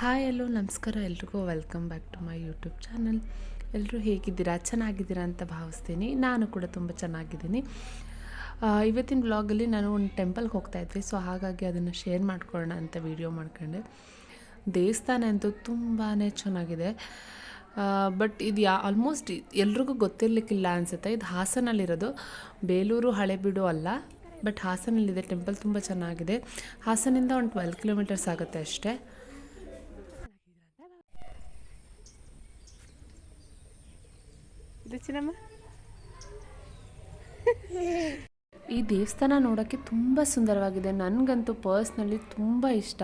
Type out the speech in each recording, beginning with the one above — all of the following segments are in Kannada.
ಹಾಯ್, ಎಲ್ಲೋ ನಮಸ್ಕಾರ, ಎಲ್ರಿಗೂ welcome back to my YouTube channel. ಎಲ್ಲರೂ ಹೇಗಿದ್ದೀರಾ? ಚೆನ್ನಾಗಿದ್ದೀರಾ ಅಂತ ಭಾವಿಸ್ತೀನಿ. ನಾನು ಕೂಡ ತುಂಬ ಚೆನ್ನಾಗಿದ್ದೀನಿ. ಇವತ್ತಿನ ವ್ಲಾಗಲ್ಲಿ ನಾನು ಒಂದು ಟೆಂಪಲ್ಗೆ ಹೋಗ್ತಾ ಇದ್ವಿ. ಸೊ, ಹಾಗಾಗಿ ಅದನ್ನು ಶೇರ್ ಮಾಡ್ಕೊಳ್ಳೋಣ ಅಂತ ವಿಡಿಯೋ ಮಾಡ್ಕೊಂಡೆ. ದೇವಸ್ಥಾನ ಅಂತೂ ತುಂಬಾ ಚೆನ್ನಾಗಿದೆ. ಬಟ್ ಇದು ಯಾ, ಆಲ್ಮೋಸ್ಟ್ ಎಲ್ರಿಗೂ ಗೊತ್ತಿರಲಿಕ್ಕಿಲ್ಲ ಅನಿಸುತ್ತೆ. ಇದು ಹಾಸನಲ್ಲಿರೋದು. ಬೇಲೂರು ಹಳೆಬೀಡು ಅಲ್ಲ. ಬಟ್ ಹಾಸನಲ್ಲಿದೆ. ಟೆಂಪಲ್ ತುಂಬ ಚೆನ್ನಾಗಿದೆ. ಹಾಸನಿಂದ ಒಂದು ಟ್ವೆಲ್ ಕಿಲೋಮೀಟರ್ಸ್ ಆಗುತ್ತೆ ಅಷ್ಟೇ. ಇದು ಚಿನ್ನಮ್ಮ ಈ ದೇವಸ್ಥಾನ ನೋಡೋಕ್ಕೆ ತುಂಬ ಸುಂದರವಾಗಿದೆ. ನನಗಂತೂ ಪರ್ಸ್ನಲಿ ತುಂಬ ಇಷ್ಟ.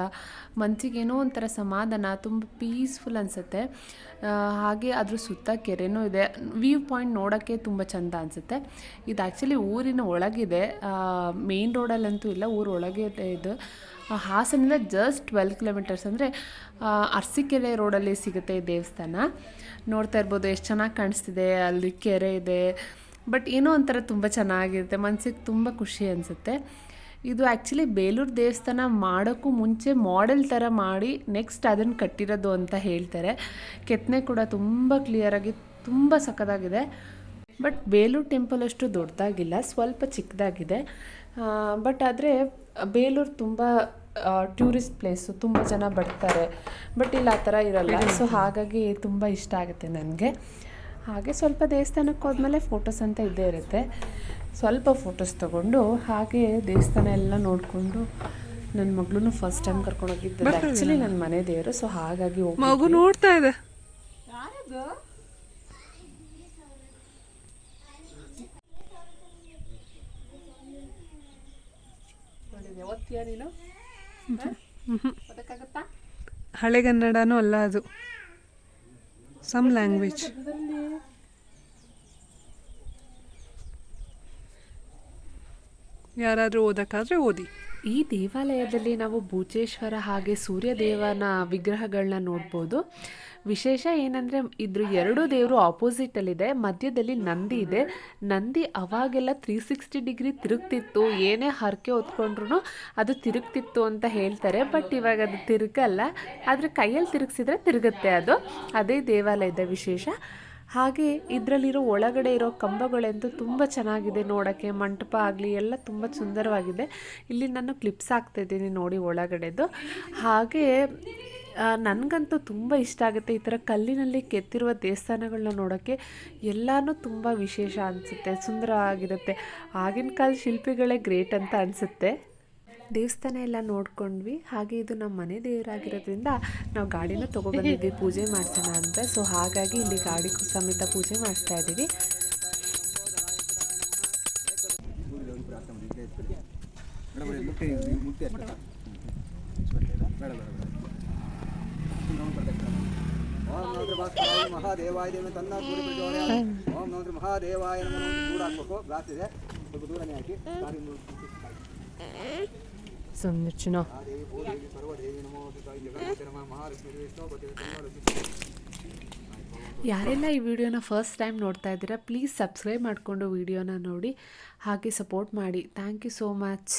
ಮನಸ್ಸಿಗೇನೋ ಒಂಥರ ಸಮಾಧಾನ, ತುಂಬ ಪೀಸ್ಫುಲ್ ಅನಿಸುತ್ತೆ. ಹಾಗೆ ಅದ್ರ ಸುತ್ತ ಕೆರೆನೂ ಇದೆ. ವ್ಯೂ ಪಾಯಿಂಟ್ ನೋಡೋಕ್ಕೆ ತುಂಬ ಚೆಂದ ಅನಿಸುತ್ತೆ. ಇದು ಆ್ಯಕ್ಚುಲಿ ಊರಿನ ಒಳಗಿದೆ. ಮೇನ್ ರೋಡಲ್ಲಂತೂ ಇಲ್ಲ, ಊರ ಒಳಗೆ ಇದೆ ಹಾಸನದಿಂದ ಹಾಸನಿಂದ ಜಸ್ಟ್ ಟ್ವೆಲ್ ಕಿಲೋಮೀಟರ್ಸ್ ಅಂದರೆ ಅರಸೀಕೆರೆ ರೋಡಲ್ಲಿ ಸಿಗುತ್ತೆ ಈ ದೇವಸ್ಥಾನ. ನೋಡ್ತಾ ಇರ್ಬೋದು, ಎಷ್ಟು ಚೆನ್ನಾಗಿ ಕಾಣಿಸ್ತಿದೆ, ಅಲ್ಲಿ ಕೆರೆ ಇದೆ. ಬಟ್ ಏನೋ ಒಂಥರ ತುಂಬ ಚೆನ್ನಾಗಿರುತ್ತೆ ಮನಸ್ಸಿಗೆ ತುಂಬ ಖುಷಿ ಅನಿಸುತ್ತೆ. ಇದು ಆ್ಯಕ್ಚುಲಿ ಬೇಲೂರು ದೇವಸ್ಥಾನ ಮಾಡೋಕ್ಕೂ ಮುಂಚೆ ಮಾಡೆಲ್ ಥರ ಮಾಡಿ ನೆಕ್ಸ್ಟ್ ಅದನ್ನು ಕಟ್ಟಿರೋದು ಅಂತ ಹೇಳ್ತಾರೆ. ಕೆತ್ತನೆ ಕೂಡ ತುಂಬ ಕ್ಲಿಯರಾಗಿ ತುಂಬ ಸಖತ್ತಾಗಿದೆ. ಬಟ್ ಬೇಲೂರು ಟೆಂಪಲ್ ಅಷ್ಟು ದೊಡ್ಡದಾಗಿಲ್ಲ ಸ್ವಲ್ಪ ಚಿಕ್ಕದಾಗಿದೆ. ಬಟ್ ಆದರೆ ಬೇಲೂರು ತುಂಬ ಟೂರಿಸ್ಟ್ ಪ್ಲೇಸು ತುಂಬ ಜನ ಬರ್ತಾರೆ. ಬಟ್ ಇಲ್ಲಿ ಆ ಥರ ಇರಲ್ಲ. ಸೊ ಹಾಗಾಗಿ ತುಂಬ ಇಷ್ಟ ಆಗುತ್ತೆ ನನಗೆ. ಹಾಗೆ ಸ್ವಲ್ಪ ದೇವಸ್ಥಾನಕ್ಕೆ ಹೋದ್ಮೇಲೆ ಫೋಟೋಸ್ ಅಂತ ಇದ್ದೇ ಇರುತ್ತೆ. ಸ್ವಲ್ಪ ಫೋಟೋಸ್ ತಗೊಂಡು ಹಾಗೆ ದೇವಸ್ಥಾನ ಎಲ್ಲ ನೋಡಿಕೊಂಡು ನನ್ನ ಮಗಳೂ ಫಸ್ಟ್ ಟೈಮ್ ಕರ್ಕೊಂಡು ಹೋಗಿದ್ದೆ. ಆ್ಯಕ್ಚುಲಿ ನನ್ನ ಮನೆ ದೇವರು ಸೊ ಹಾಗಾಗಿ ಹೋಗಿ ಮಗು ನೋಡ್ತಾ ಇದೆ. ಓದ್ತೀಯ ನೀನು? ಓದಕ್ಕಾಗತ್ತಾ ಹಳೆಗನ್ನಡನೂ ಅಲ್ಲ ಅದು. ಸಮ್ ಲ್ಯಾಂಗ್ವೇಜ್ ಯಾರಾದರೂ ಓದೋಕ್ಕಾದರೆ ಓದಿ. ಈ ದೇವಾಲಯದಲ್ಲಿ ನಾವು ಭೂಚೇಶ್ವರ ಹಾಗೆ ಸೂರ್ಯದೇವನ ವಿಗ್ರಹಗಳನ್ನ ನೋಡ್ಬೋದು. ವಿಶೇಷ ಏನಂದರೆ ಇದ್ರ ಎರಡು ದೇವರು ಆಪೋಸಿಟಲ್ಲಿದೆ ಮಧ್ಯದಲ್ಲಿ ನಂದಿ ಇದೆ. ನಂದಿ ಅವಾಗೆಲ್ಲ ತ್ರೀ ಸಿಕ್ಸ್ಟಿ ಡಿಗ್ರಿ ತಿರುಗ್ತಿತ್ತು. ಏನೇ ಹರಕೆ ಹೊತ್ಕೊಂಡ್ರು ಅದು ತಿರುಗ್ತಿತ್ತು ಅಂತ ಹೇಳ್ತಾರೆ. ಬಟ್ ಇವಾಗ ಅದು ತಿರುಗಲ್ಲ. ಆದರೆ ಕೈಯಲ್ಲಿ ತಿರುಗಿಸಿದ್ರೆ ತಿರುಗುತ್ತೆ ಅದು. ಅದೇ ದೇವಾಲಯದ ವಿಶೇಷ. ಹಾಗೆ ಇದರಲ್ಲಿರೋ ಒಳಗಡೆ ಇರೋ ಕಂಬಗಳಂತೂ ತುಂಬ ಚೆನ್ನಾಗಿದೆ ನೋಡೋಕ್ಕೆ. ಮಂಟಪ ಆಗಲಿ, ಎಲ್ಲ ತುಂಬ ಸುಂದರವಾಗಿದೆ. ಇಲ್ಲಿ ನಾನು ಕ್ಲಿಪ್ಸ್ ಹಾಕ್ತಾಯಿದ್ದೀನಿ ನೋಡಿ ಒಳಗಡೆದು. ಹಾಗೆ ನನಗಂತೂ ತುಂಬ ಇಷ್ಟ ಆಗುತ್ತೆ ಈ ಥರ ಕಲ್ಲಿನಲ್ಲಿ ಕೆತ್ತಿರುವ ದೇವಸ್ಥಾನಗಳನ್ನ ನೋಡೋಕ್ಕೆ. ಎಲ್ಲನೂ ತುಂಬ ವಿಶೇಷ ಅನಿಸುತ್ತೆ, ಸುಂದರವಾಗಿರುತ್ತೆ. ಆಗಿನ ಕಾಲ ಶಿಲ್ಪಿಗಳೇ ಗ್ರೇಟ್ ಅಂತ ಅನಿಸುತ್ತೆ. ದೇವಸ್ಥಾನ ಎಲ್ಲ ನೋಡ್ಕೊಂಡ್ವಿ. ಹಾಗೆ ಇದು ನಮ್ಮ ಮನೆ ದೇವರಾಗಿರೋದ್ರಿಂದ ನಾವು ಗಾಡಿನ ತೊಗೊಬಂದಿದ್ವಿ, ಪೂಜೆ ಮಾಡ್ಸೋಣ ಅಂತ. ಸೊ ಹಾಗಾಗಿ ಇಲ್ಲಿ ಗಾಡಿ ಸಮೇತ ಪೂಜೆ ಮಾಡಿಸ್ತಾ ಇದ್ದೀವಿ. ಮಹಾದೇವಾಯ ದೇವ ತನ್ನ ಓಂ ಮಹಾದೇವಾಯ ಸ್ವಲ್ಪ ದೂರನೇ ಹಾಕಿ ಗಾಡಿ ಸಂರಚನಾ. ಯಾರೆಲ್ಲ ಈ ವಿಡಿಯೋನ ಫಸ್ಟ್ ಟೈಮ್ ನೋಡ್ತಾ ಇದ್ದೀರಾ ಪ್ಲೀಸ್ ಸಬ್ಸ್ಕ್ರೈಬ್ ಮಾಡಿಕೊಂಡು ವಿಡಿಯೋನ ನೋಡಿ, ಹಾಗೆ ಸಪೋರ್ಟ್ ಮಾಡಿ. Thank you so much